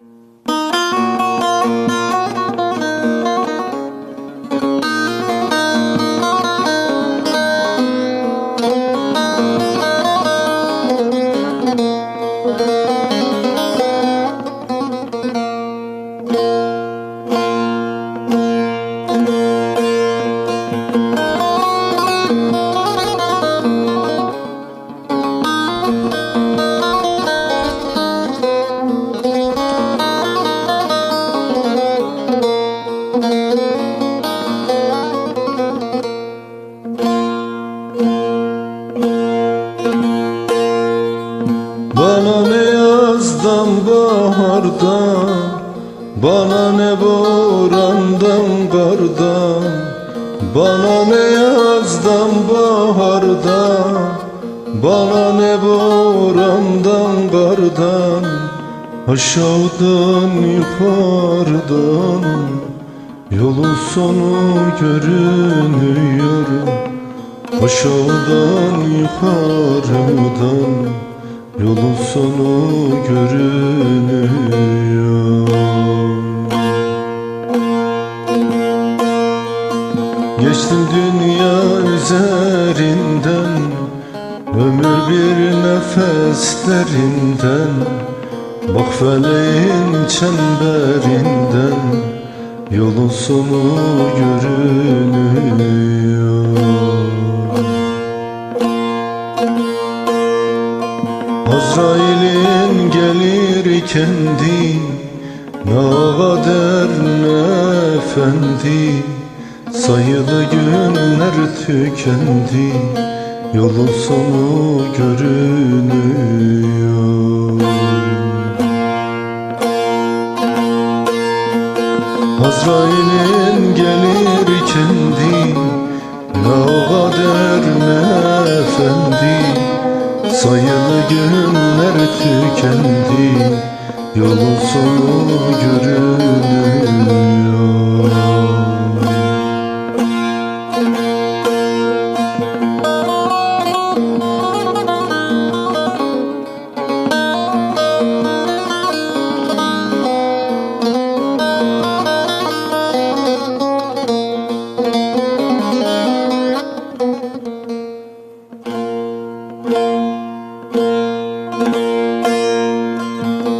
Bana yazdan bahardan Bana ne borandan kardan Bana ne yazdan bahardan Bana ne borandan kardan Aşağıdan yukarıdan Yolun sonu görünüyor Aşağıdan yukarıdan Yolun sonu görünüyor. Geçtim dünya üzerinden Ömür bir nefeslerinden. Bak feleğin çemberinden Yolun sonu görünüyor kendi Nağader efendi. Sayılı günler tükendi Yolun sonu görünüyor. Azrail'in gelir kendi Nağader efendi. Sayılı günler tükendi Yolun sonu görünüyor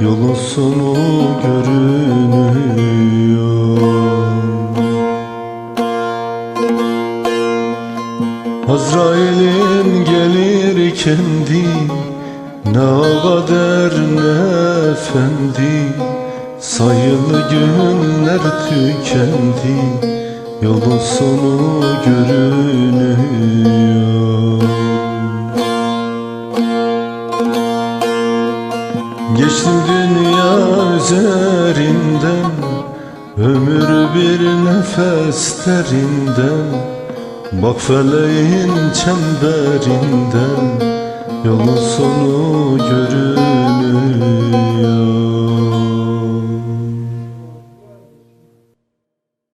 Yolun sonu görünüyor. Azrail'in gelir kendi Ne kader ne efendi. Sayılı günler tükendi Yolun sonu görünüyor Geçtim dünya üzerinden Ömür bir nefeslerinden. Bak feleğin çemberinden Yolun sonu